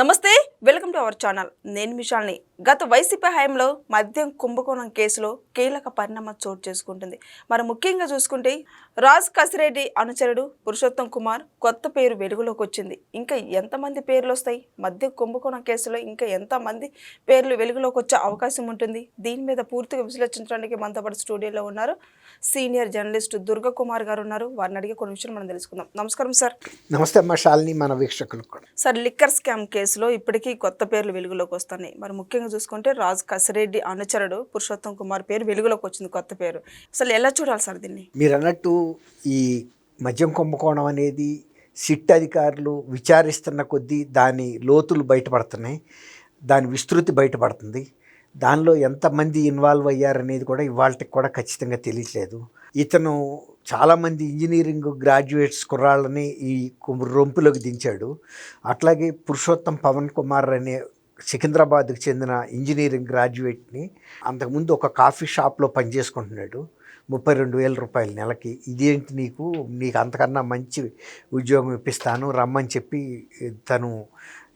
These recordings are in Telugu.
నమస్తే వెల్కమ్ టు అవర్ ఛానల్. నేను మిషాల్ని గత వైసీపీ హయాంలో మద్యం కుంభకోణం కేసులో కీలక పరిణామం చోటు చేసుకుంటుంది. మరి ముఖ్యంగా చూసుకుంటే రాజ్ కసిరెడ్డి అనుచరుడు పురుషోత్తం కుమార్ కొత్త పేరు వెలుగులోకి వచ్చింది. ఇంకా ఎంతమంది పేర్లు వస్తాయి? మద్యం కుంభకోణం కేసులో ఇంకా ఎంతమంది పేర్లు వెలుగులోకి వచ్చే అవకాశం ఉంటుంది? దీని మీద పూర్తిగా విశ్లేషించడానికి మనతో పాటు స్టూడియోలో ఉన్నారు సీనియర్ జర్నలిస్ట్ దుర్గా కుమార్ గారు ఉన్నారు. వారిని అడిగే కొన్ని విషయాలు మనం తెలుసుకుందాం. నమస్కారం సార్. నమస్తే అమ్మ శాలిని మన వీక్షకులకు కూడా. సార్ లిక్కర్ స్కామ్ కేసులో ఇప్పటికీ కొత్త పేర్లు వెలుగులోకి వస్తున్నాయి. మరి ముఖ్యంగా చూసుకుంటే రాజు కసిరెడ్డి అనుచరుడు పురుషోత్తం కుమార్ పేరు వెలుగులోకి వచ్చింది కొత్త పేరు. అసలు ఎలా చూడాలి సార్ దీన్ని? మీరు అన్నట్టు ఈ మద్యం కుంభకోణం అనేది సిట్ అధికారులు విచారిస్తున్న కొద్దీ దాని లోతులు బయటపడుతున్నాయి. దాని విస్తృతి బయటపడుతుంది. దానిలో ఎంతమంది ఇన్వాల్వ్ అయ్యారనేది కూడా ఇవాళకి కూడా ఖచ్చితంగా తెలియట్లేదు. ఇతను చాలామంది ఇంజనీరింగ్ గ్రాడ్యుయేట్స్ కుర్రాళ్ళని ఈ రొంపులోకి దించాడు. అట్లాగే పురుషోత్తం పవన్ కుమార్ అనే సికింద్రాబాద్కు చెందిన ఇంజనీరింగ్ గ్రాడ్యుయేట్ని అంతకుముందు ఒక కాఫీ షాప్లో పనిచేసుకుంటున్నాడు. ముప్పై రెండు వేల రూపాయలు నెలకి. ఇదేంటి నీకు? నీకు అంతకన్నా మంచి ఉద్యోగం ఇప్పిస్తాను రమ్మని చెప్పి తను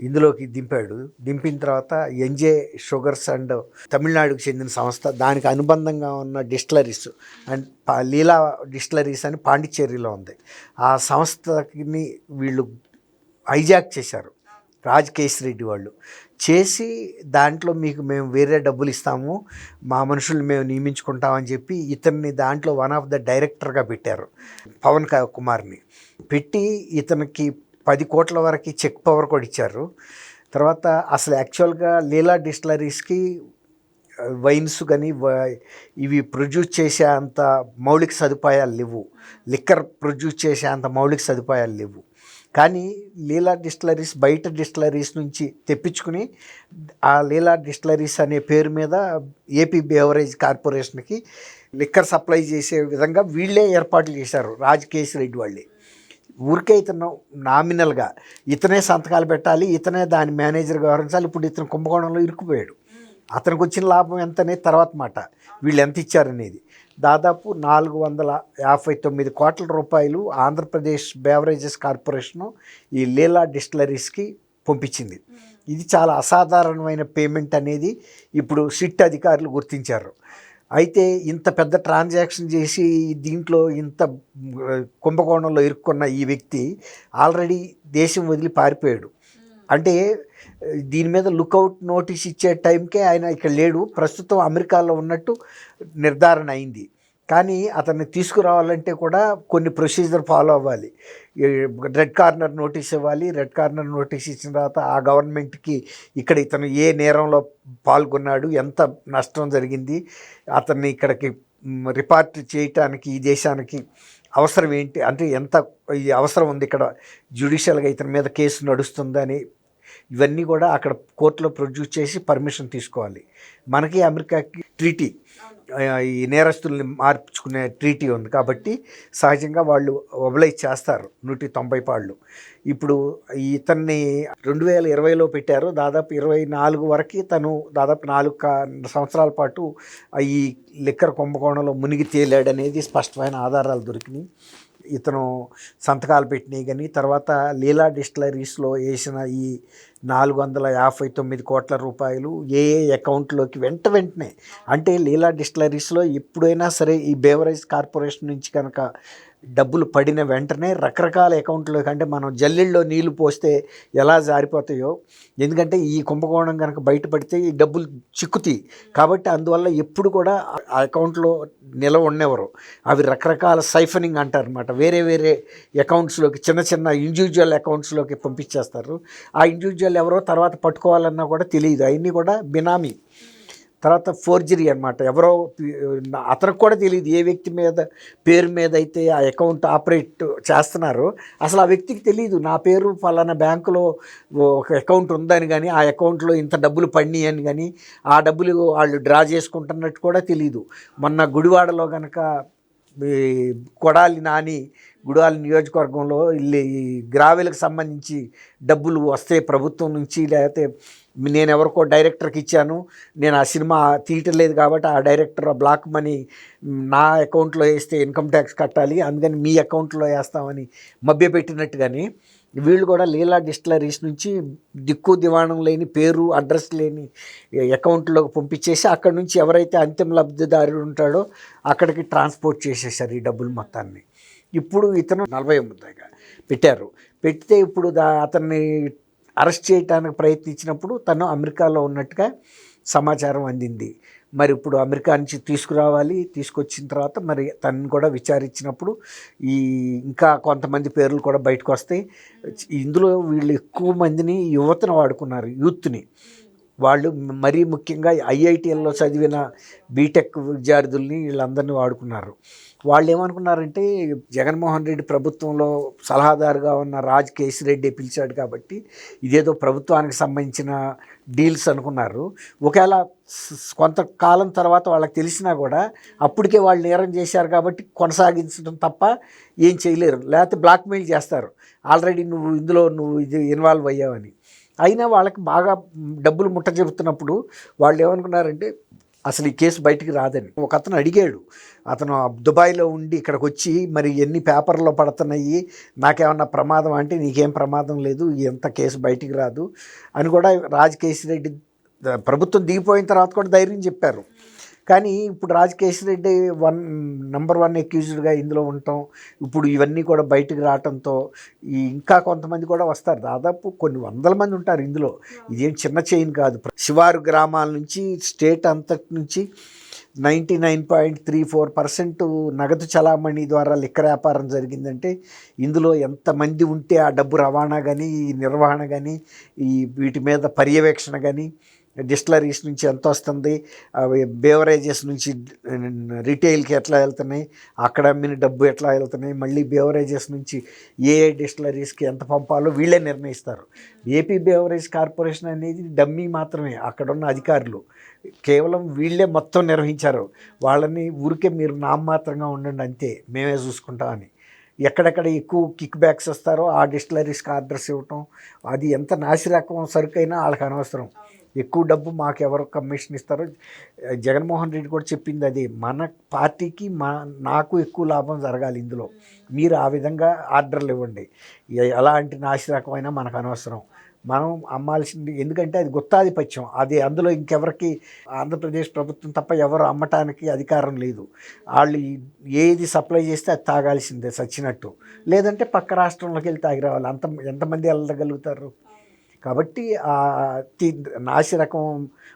ఇందులోకి దింపాడు. దింపిన తర్వాత ఎన్జే షుగర్స్ అండ్ తమిళనాడుకు చెందిన సంస్థ దానికి అనుబంధంగా ఉన్న డిస్టిలరీస్ అండ్ లీలా డిస్టిలరీస్ అని పాండిచ్చేరిలో ఉంది. ఆ సంస్థని వీళ్ళు హైజాక్ చేశారు రాజ్ రెడ్డి వాళ్ళు. చేసి దాంట్లో మీకు మేము వేరే డబ్బులు ఇస్తాము మా మనుషుల్ని మేము నియమించుకుంటామని చెప్పి ఇతన్ని దాంట్లో వన్ ఆఫ్ ద డైరెక్టర్గా పెట్టారు పవన్ కుమార్ని. పెట్టి ఇతనికి పది కోట్ల వరకు చెక్ పవర్ కూడా ఇచ్చారు. తర్వాత అసలు యాక్చువల్గా లీలా డిస్టిలరీస్కి వైన్స్ కానీ ఇవి ప్రొడ్యూస్ చేసే అంత మౌలిక సదుపాయాలు లేవు. లిక్కర్ ప్రొడ్యూస్ చేసే అంత మౌలిక సదుపాయాలు లేవు. కానీ లీలా డిస్టిలరీస్ బయట డిస్టిలరీస్ నుంచి తెప్పించుకుని ఆ లీలా డిస్టిలరీస్ అనే పేరు మీద ఏపీ బేవరేజ్ కార్పొరేషన్కి లిక్కర్ సప్లై చేసే విధంగా వీళ్ళే ఏర్పాట్లు చేశారు. రాజకేశ్ రెడ్డి వాళ్ళే. ఊరికే ఇతను నామినల్గా ఇతనే సంతకాలు పెట్టాలి ఇతనే దాని మేనేజర్గా వ్యవహరించాలి. ఇప్పుడు ఇతను కుంభకోణంలో ఇరుక్కుపోయాడు. అతనికి వచ్చిన లాభం ఎంతనే తర్వాత మాట. వీళ్ళు ఎంత ఇచ్చారనేది. దాదాపు నాలుగు వందల యాభై తొమ్మిది కోట్ల రూపాయలు ఆంధ్రప్రదేశ్ బేవరేజెస్ కార్పొరేషను ఈ లీలా డిస్టిలరీస్కి పంపించింది. ఇది చాలా అసాధారణమైన పేమెంట్ అనేది ఇప్పుడు సిట్ అధికారులు గుర్తించారు. అయితే ఇంత పెద్ద ట్రాన్సాక్షన్ చేసి దీంట్లో ఇంత కుంభకోణంలో ఇరుక్కున్న ఈ వ్యక్తి ఆల్రెడీ దేశం వదిలి పారిపోయాడు. అంటే దీని మీద లుకౌట్ నోటీస్ ఇచ్చే టైంకే ఆయన ఇక్కడ లేడు. ప్రస్తుతం అమెరికాలో ఉన్నట్టు నిర్ధారణ అయింది. కానీ అతన్ని తీసుకురావాలంటే కూడా కొన్ని ప్రొసీజర్ ఫాలో అవ్వాలి. రెడ్ కార్నర్ నోటీస్ ఇవ్వాలి. రెడ్ కార్నర్ నోటీస్ ఇచ్చిన తర్వాత ఆ గవర్నమెంట్కి ఇక్కడ ఇతను ఏ నేరంలో పాల్గొన్నాడు ఎంత నష్టం జరిగింది అతన్ని ఇక్కడికి రిపార్ట్ చేయటానికి ఈ దేశానికి అవసరం ఏంటి అంటే ఎంత ఈ అవసరం ఉంది ఇక్కడ జ్యుడిషియల్గా ఇతని మీద కేసు నడుస్తుందని ఇవన్నీ కూడా అక్కడ కోర్టులో ప్రొడ్యూస్ చేసి పర్మిషన్ తీసుకోవాలి. మనకి అమెరికాకి ట్రీటీ ఈ నేరస్తుల్ని మార్చుకునే ట్రీటీ ఉంది కాబట్టి సహజంగా వాళ్ళు ఒబలైజ్ చేస్తారు నూటి తొంభై పాళ్ళు. ఇప్పుడు ఇతన్ని రెండు వేల ఇరవైలో పెట్టారు. దాదాపు ఇరవై నాలుగు వరకు తను దాదాపు నాలుగు సంవత్సరాల పాటు ఈ లిక్కర్ కుంభకోణంలో మునిగి తేలాడనేది స్పష్టమైన ఆధారాలు దొరికినాయి. ఇతను సంతకాలు పెట్టినాయి కానీ తర్వాత లీలా డిస్టిలరీస్లో వేసిన ఈ నాలుగు వందల యాభై తొమ్మిది కోట్ల రూపాయలు ఏ ఏ అకౌంట్లోకి వెంట వెంటనే. అంటే లీలా డిస్టిలరీస్లో ఎప్పుడైనా సరే ఈ బేవరేజ్ కార్పొరేషన్ నుంచి కనుక డబ్బులు పడిన వెంటనే రకరకాల అకౌంట్లోకి అంటే మనం జల్లెల్లో నీళ్ళు పోస్తే ఎలా జారిపోతాయో ఎందుకంటే ఈ కుంభకోణం కనుక బయటపడితే ఈ డబ్బులు చిక్కుతాయి. కాబట్టి అందువల్ల ఎప్పుడు కూడా ఆ అకౌంట్లో నిలవ ఉండేవారు. అవి రకరకాల సైఫనింగ్ అంటారు అనమాట వేరే వేరే అకౌంట్స్లోకి చిన్న చిన్న ఇండివిజువల్ అకౌంట్స్లోకి పంపించేస్తారు. ఆ ఇండివిజువల్ ఎవరో తర్వాత పట్టుకోవాలన్నా కూడా తెలియదు అవన్నీ కూడా బినామీ. తర్వాత ఫోర్జరీ అనమాట ఎవరో అతనికి కూడా తెలియదు ఏ వ్యక్తి మీద పేరు మీద అయితే ఆ అకౌంట్ ఆపరేట్ చేస్తున్నారు. అసలు ఆ వ్యక్తికి తెలియదు నా పేరు ఫలానా బ్యాంకులో ఒక అకౌంట్ ఉందని కానీ ఆ అకౌంట్లో ఇంత డబ్బులు పడినాయి అని కానీ ఆ డబ్బులు వాళ్ళు డ్రా చేసుకుంటున్నట్టు కూడా తెలియదు మొన్న గుడివాడలో కనుక కొడాలి నాని గుడివాల నియోజకవర్గంలో ఈ గ్రావెలకు సంబంధించి డబ్బులు వస్తే ప్రభుత్వం నుంచి లేకపోతే నేను ఎవరికో డైరెక్టర్కి ఇచ్చాను. నేను ఆ సినిమా తీయటం కాబట్టి ఆ డైరెక్టర్ ఆ బ్లాక్ మనీ నా అకౌంట్లో వేస్తే ఇన్కమ్ ట్యాక్స్ కట్టాలి. అందుకని మీ అకౌంట్లో వేస్తామని మభ్యపెట్టినట్టుగాని వీళ్ళు కూడా లీలా డిస్టిలరీస్ నుంచి దిక్కు దివాణం లేని పేరు అడ్రస్ లేని అకౌంట్లోకి పంపించేసి అక్కడ నుంచి ఎవరైతే అంతిమ లబ్ధిదారుడు ఉంటాడో అక్కడికి ట్రాన్స్పోర్ట్ చేసేసారు ఈ డబ్బులు మొత్తాన్ని. ఇప్పుడు ఇతను నలభై ముద్దాగా పెట్టారు. పెడితే ఇప్పుడు దా అతన్ని అరెస్ట్ చేయడానికి ప్రయత్నించినప్పుడు తను అమెరికాలో ఉన్నట్టుగా సమాచారం అందింది. మరి ఇప్పుడు అమెరికా నుంచి తీసుకురావాలి తీసుకొచ్చిన తర్వాత మరి తనని కూడా విచారించినప్పుడు ఈ ఇంకా కొంతమంది పేర్లు కూడా బయటకు వస్తాయి. ఇందులో వీళ్ళు ఎక్కువ మందిని యువతను వాడుకున్నారు యూత్ని. వాళ్ళు మరీ ముఖ్యంగా ఐఐటీఎల్లో చదివిన బీటెక్ విద్యార్థుల్ని వీళ్ళందరినీ వాడుకున్నారు. వాళ్ళు ఏమనుకున్నారంటే జగన్మోహన్ రెడ్డి ప్రభుత్వంలో సలహాదారుగా ఉన్న రాజ్ కేసిరెడ్డి పిలిచాడు కాబట్టి ఇదేదో ప్రభుత్వానికి సంబంధించిన డీల్స్ అనుకున్నారు. ఒకవేళ కొంతకాలం తర్వాత వాళ్ళకి తెలిసినా కూడా అప్పటికే వాళ్ళు నేరం చేశారు కాబట్టి కొనసాగించడం తప్ప ఏం చేయలేరు. లేకపోతే బ్లాక్మెయిల్ చేస్తారు. ఆల్రెడీ నువ్వు ఇందులో నువ్వు ఇది ఇన్వాల్వ్ అయ్యావని. అయినా వాళ్ళకి బాగా డబ్బులు ముట్ట చెబుతున్నప్పుడు వాళ్ళు ఏమనుకున్నారంటే అసలు ఈ కేసు బయటికి రాదని ఒక అతను అడిగాడు అతను దుబాయ్లో ఉండి ఇక్కడికి వచ్చి మరి ఎన్ని పేపర్లో పడుతున్నాయి నాకేమన్నా ప్రమాదం అంటే నీకేం ప్రమాదం లేదు ఎంత కేసు బయటికి రాదు అని కూడా రాజ్ రెడ్డి ప్రభుత్వం దిగిపోయిన తర్వాత కూడా ధైర్యం చెప్పారు. కానీ ఇప్పుడు Rajakesh Reddy one number one అక్యూజ్డ్గా ఇందులో ఉండటం ఇప్పుడు ఇవన్నీ కూడా బయటకు రావటంతో ఈ ఇంకా కొంతమంది కూడా వస్తారు. దాదాపు కొన్ని వందల మంది ఉంటారు ఇందులో. ఇదేం చిన్న చైన్ కాదు. శివారు గ్రామాల నుంచి స్టేట్ అంతటి నుంచి ninety nine point three four percent నగదు చలామణి ద్వారా లిక్కర్ వ్యాపారం జరిగిందంటే ఇందులో ఎంతమంది ఉంటే ఆ డబ్బు రవాణా కానీ ఈ నిర్వహణ కానీ ఈ వీటి మీద పర్యవేక్షణ కానీ డిస్టిలరీస్ నుంచి ఎంత వస్తుంది? అవి బేవరేజెస్ నుంచి రిటైల్కి ఎట్లా వెళ్తున్నాయి? అక్కడ అమ్మిన డబ్బు ఎట్లా వెళ్తున్నాయి? మళ్ళీ బేవరేజెస్ నుంచి ఏ ఏ డిస్టిలరీస్కి ఎంత పంపాలో వీళ్ళే నిర్ణయిస్తారు. ఏపీ బేవరేజ్ కార్పొరేషన్ అనేది డమ్మీ మాత్రమే అక్కడ ఉన్న అధికారులు. కేవలం వీళ్ళే మొత్తం నిర్వహించారు. వాళ్ళని ఊరికే మీరు నామమాత్రంగా ఉండండి అంతే మేమే చూసుకుంటామని ఎక్కడెక్కడ ఎక్కువ కిక్ బ్యాక్స్ వస్తారో ఆ డిస్టిలరీస్కి ఆర్డర్స్ ఇవ్వటం అది ఎంత నాసిరకం సరుకైనా వాళ్ళకి అనవసరం. ఎక్కువ డబ్బు మాకు ఎవరు కమిషన్ ఇస్తారో జగన్మోహన్ రెడ్డి కూడా చెప్పింది అది మన పార్టీకి మా నాకు ఎక్కువ లాభం జరగాలి ఇందులో. మీరు ఆ విధంగా ఆర్డర్లు ఇవ్వండి. ఎలాంటి నాసిరకమైనా మనకు అనవసరం. మనం అమ్మాల్సింది ఎందుకంటే అది గుత్తాధిపత్యం. అది అందులో ఇంకెవరికి ఆంధ్రప్రదేశ్ ప్రభుత్వం తప్ప ఎవరు అమ్మటానికి అధికారం లేదు. వాళ్ళు ఏది సప్లై చేస్తే అది తాగాల్సిందే సచ్చినట్టు లేదంటే పక్క రాష్ట్రంలోకి వెళ్ళి తాగి రావాలి. అంత ఎంతమంది వెళ్ళగలుగుతారు? కాబట్టి ఆ నాసి రకం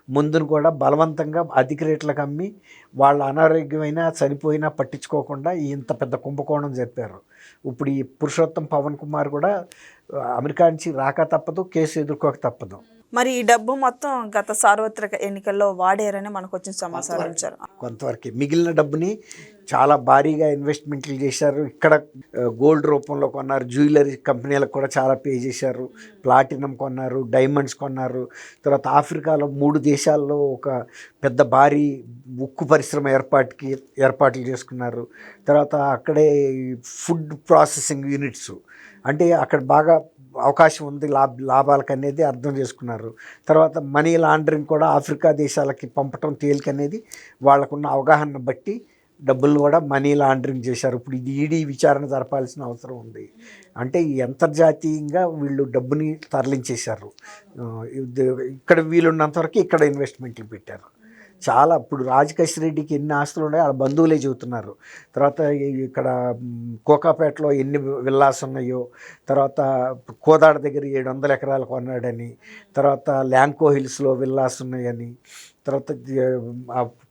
మందును కూడా బలవంతంగా అధిక రేట్లకు అమ్మి వాళ్ళ అనారోగ్యమైనా చనిపోయినా పట్టించుకోకుండా ఇంత పెద్ద కుంభకోణం చెప్పారు ఇప్పుడు ఈ పురుషోత్తం పవన్ కుమార్ కూడా అమెరికా నుంచి రాక తప్పదు కేసు ఎదుర్కోక తప్పదు. మరి ఈ డబ్బు మొత్తం గత సార్వత్రిక ఎన్నికల్లో వాడారని మనకు వచ్చిన సమాచారం ఇచ్చారు కొంతవరకు. మిగిలిన డబ్బుని చాలా భారీగా ఇన్వెస్ట్మెంట్లు చేశారు. ఇక్కడ గోల్డ్ రూపంలో కొన్నారు జ్యువెలరీ కంపెనీలకు కూడా చాలా పే చేశారు. ప్లాటినం కొన్నారు డైమండ్స్ కొన్నారు. తర్వాత ఆఫ్రికాలో మూడు దేశాల్లో ఒక పెద్ద భారీ ఉక్కు పరిశ్రమ ఏర్పాటుకి ఏర్పాట్లు చేసుకున్నారు. తర్వాత అక్కడే ఫుడ్ ప్రాసెసింగ్ యూనిట్స్ అంటే అక్కడ బాగా అవకాశం ఉంది లాభ లాభాలకు అనేది అర్థం చేసుకున్నారు. తర్వాత మనీ లాండరింగ్ కూడా ఆఫ్రికా దేశాలకి పంపటం తేలిక అనేది వాళ్ళకున్న అవగాహన బట్టి డబ్బులు కూడా మనీ లాండరింగ్ చేశారు. ఇప్పుడు ఇది ఈడీ విచారణ జరపాల్సిన అవసరం ఉంది. అంటే ఈ అంతర్జాతీయంగా వీళ్ళు డబ్బుని తరలించేశారు. ఇక్కడ వీలున్నంతవరకు ఇక్కడ ఇన్వెస్ట్మెంట్లు పెట్టారు. చాలా ఇప్పుడు రాజకేశ్ రెడ్డికి ఎన్ని ఆస్తులు ఉన్నాయో వాళ్ళ బంధువులే చెబుతున్నారు. తర్వాత ఇక్కడ కోకాపేటలో ఎన్ని విల్లాస్ ఉన్నాయో తర్వాత కోదాడ దగ్గర ఏడు వందల ఎకరాలు కొన్నాడని తర్వాత ల్యాంకో హిల్స్లో విల్లాస్ ఉన్నాయని తర్వాత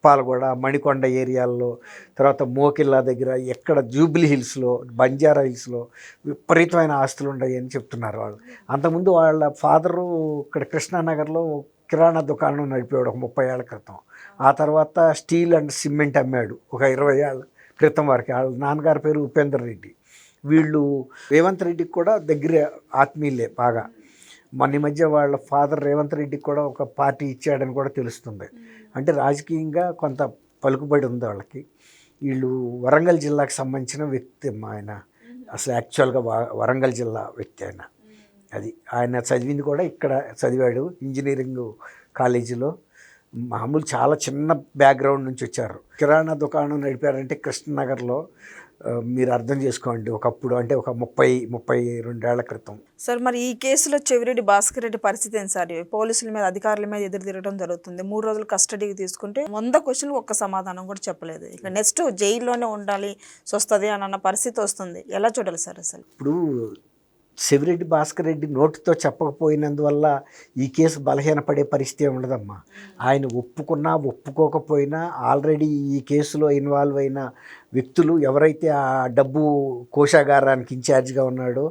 పాలగూడ మణికొండ ఏరియాల్లో తర్వాత మోకిల్లా దగ్గర ఎక్కడ జూబ్లీ హిల్స్లో బంజారా హిల్స్లో విపరీతమైన ఆస్తులు ఉన్నాయని చెప్తున్నారు వాళ్ళు. అంతకుముందు వాళ్ళ ఫాదరు ఇక్కడ కృష్ణానగర్లో కిరాణా దుకాణం నడిపేవాడు ఒక ముప్పై ఏళ్ళ క్రితం. ఆ తర్వాత స్టీల్ అండ్ సిమెంట్ అమ్మాడు. ఒక ఇరవై ఏళ్ళ క్రితం వరకు. వాళ్ళ నాన్నగారి పేరు ఉపేందర్ రెడ్డి. వీళ్ళు రేవంత్ రెడ్డికి కూడా దగ్గర ఆత్మీయులే బాగా. మొన్న ఈ మధ్య వాళ్ళ ఫాదర్ రేవంత్ రెడ్డికి కూడా ఒక పార్టీ ఇచ్చాడని కూడా తెలుస్తుంది. అంటే రాజకీయంగా కొంత పలుకుబడి ఉంది వాళ్ళకి. వీళ్ళు వరంగల్ జిల్లాకు సంబంధించిన వ్యక్తి ఆయన. అసలు యాక్చువల్గా వరంగల్ జిల్లా వ్యక్తి ఆయన. అది ఆయన చదివింది కూడా ఇక్కడ చదివాడు ఇంజనీరింగ్ కాలేజీలో. మామూలు చాలా చిన్న బ్యాక్గ్రౌండ్ నుంచి వచ్చారు. కిరాణా దుకాణం నడిపారంటే కృష్ణనగర్లో మీరు అర్థం చేసుకోండి. ఒకప్పుడు అంటే ఒక ముప్పై ముప్పై రెండేళ్ళ క్రితం. సార్ మరి ఈ కేసులో చెవిరెడ్డి భాస్కర్ రెడ్డి పరిస్థితి ఏంటి సార్? పోలీసుల మీద అధికారుల మీద ఎదురు తిరగడం జరుగుతుంది. మూడు రోజులు కస్టడీకి తీసుకుంటే వంద క్వశ్చన్లు ఒక్క సమాధానం కూడా చెప్పలేదు. ఇక నెక్స్ట్ జైల్లోనే ఉండాలి వస్తుంది అని అన్న పరిస్థితి వస్తుంది. ఎలా చూడాలి సార్ అసలు? ఇప్పుడు శివిరెడ్డి భాస్కర్ రెడ్డి నోటుతో చెప్పకపోయినందువల్ల ఈ కేసు బలహీనపడే పరిస్థితి ఉండదమ్మా. ఆయన ఒప్పుకున్నా ఒప్పుకోకపోయినా ఆల్రెడీ ఈ కేసులో ఇన్వాల్వ్ అయిన వ్యక్తులు ఎవరైతే ఆ డబ్బు కోశాగారానికి ఇన్ఛార్జ్గా ఉన్నాడో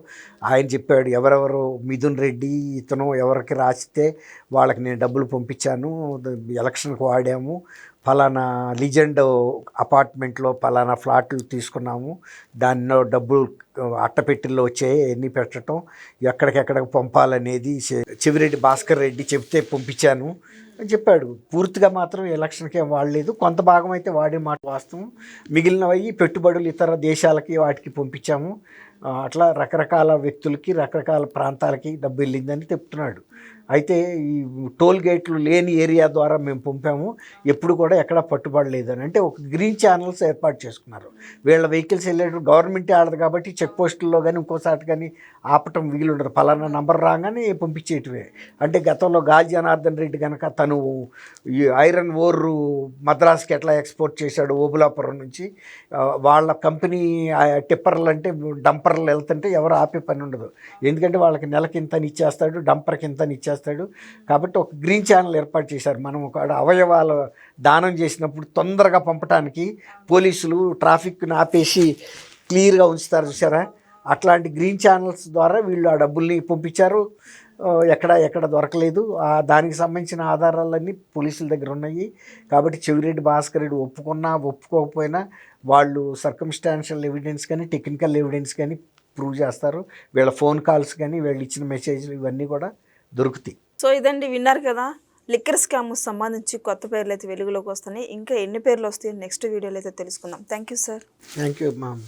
ఆయన చెప్పాడు ఎవరెవరు? మిథున్ రెడ్డి ఇతను ఎవరికి రాస్తే వాళ్ళకి నేను డబ్బులు పంపించాను ఎలక్షన్కి వాడాము ఫలానా లిజెండ్ అపార్ట్మెంట్లో ఫలానా ఫ్లాట్లు తీసుకున్నాము. దానిలో డబ్బులు అట్టపెట్టిల్లో వచ్చాయి ఎన్ని పెట్టడం ఎక్కడికెక్కడికి పంపాలనేది చివరెడ్డి చెవిరెడ్డి భాస్కర్ రెడ్డి చెప్తే పంపించాను. అని చెప్పాడు. పూర్తిగా మాత్రం ఎలక్షన్కి ఏం వాడలేదు. కొంత భాగం అయితే వాడే మాట వాస్తవం. మిగిలినవి పెట్టుబడులు ఇతర దేశాలకి వాటికి పంపించాము. అట్లా రకరకాల వ్యక్తులకి రకరకాల ప్రాంతాలకి డబ్బు వెళ్ళిందని చెప్తున్నాడు. అయితే ఈ టోల్ గేట్లు లేని ఏరియా ద్వారా మేము పంపాము. ఎప్పుడు కూడా ఎక్కడ పట్టుబడలేదని అంటే ఒక గ్రీన్ ఛానల్స్ ఏర్పాటు చేసుకున్నారు. వీళ్ళ వెహికల్స్ వెళ్ళేటప్పుడు గవర్నమెంటే ఆడదు కాబట్టి చెక్ పోస్టుల్లో కానీ ఇంకోసారి కానీ ఆపటం వీలుండదు. ఉండదు పలానా నంబర్ రాగానే పంపించేటివే. అంటే గతంలో గాలి జనార్దన్ రెడ్డి కనుక తను ఈ ఐరన్ ఓర్ మద్రాస్కి ఎట్లా ఎక్స్పోర్ట్ చేశాడు ఓబులాపురం నుంచి వాళ్ళ కంపెనీ ఆ టిప్పర్లు అంటే డంపర్లు వెళ్తుంటే ఎవరు ఆపే పని ఉండదు. ఎందుకంటే వాళ్ళకి నెలకి ఇంతని ఇచ్చేస్తాడు డంపర్కి ఇంతని ఇచ్చేస్తాడు. కాబట్టి ఒక గ్రీన్ ఛానల్ ఏర్పాటు చేశారు. మనం ఒక అవయవాల దానం చేసినప్పుడు తొందరగా పంపడానికి పోలీసులు ట్రాఫిక్ని ఆపేసి క్లియర్గా ఉంచుతారు చూసారా? అట్లాంటి గ్రీన్ ఛానల్స్ ద్వారా వీళ్ళు ఆ డబ్బుల్ని పంపించారు. ఎక్కడ ఎక్కడ దొరకలేదు. ఆ దానికి సంబంధించిన ఆధారాలన్నీ పోలీసుల దగ్గర ఉన్నాయి. కాబట్టి చెవిరెడ్డి భాస్కర్ రెడ్డి ఒప్పుకున్నా ఒప్పుకోకపోయినా వాళ్ళు సర్కమ్స్టాన్షియల్ ఎవిడెన్స్ కానీ టెక్నికల్ ఎవిడెన్స్ కానీ ప్రూవ్ చేస్తారు. వీళ్ళ ఫోన్ కాల్స్ కానీ వీళ్ళు ఇచ్చిన మెసేజ్లు ఇవన్నీ కూడా దొరుకుతాయి. సో ఇదండి విన్నారు కదా లిక్కర్ స్కామ్ సంబంధించి కొత్త పేర్లు అయితే వెలుగులోకి వస్తున్నాయి. ఇంకా ఎన్ని పేర్లు వస్తాయో నెక్స్ట్ వీడియోలో అయితే తెలుసుకుందాం. Thank you sir thank you ma'am